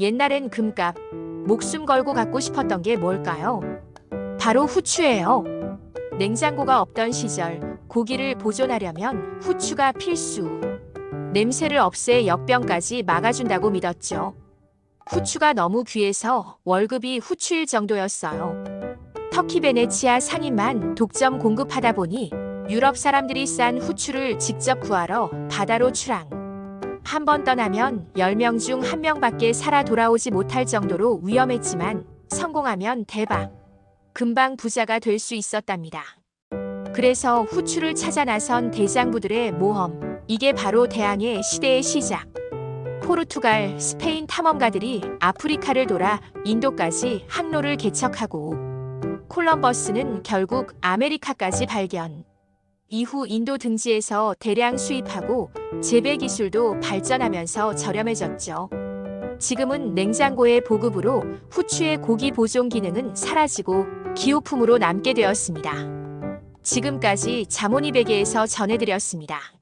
옛날엔 금값, 목숨 걸고 갖고 싶었던 게 뭘까요? 바로 후추예요. 냉장고가 없던 시절 고기를 보존하려면 후추가 필수. 냄새를 없애 역병까지 막아준다고 믿었죠. 후추가 너무 귀해서 월급이 후추일 정도였어요. 터키 베네치아 상인만 독점 공급하다 보니 유럽 사람들이 싼 후추를 직접 구하러 바다로 출항. 한 번 떠나면 10명 중한 명밖에 살아 돌아오지 못할 정도로 위험했지만 성공하면 대박. 금방 부자가 될 수 있었답니다. 그래서 후추를 찾아 나선 대장부들의 모험. 이게 바로 대항해 시대의 시작. 포르투갈, 스페인 탐험가들이 아프리카를 돌아 인도까지 항로를 개척하고 콜럼버스는 결국 아메리카까지 발견. 이후 인도 등지에서 대량 수입하고 재배 기술도 발전하면서 저렴해졌죠. 지금은 냉장고의 보급으로 후추의 고기 보존 기능은 사라지고 기호품으로 남게 되었습니다. 지금까지 자모니 베개에서 전해드렸습니다.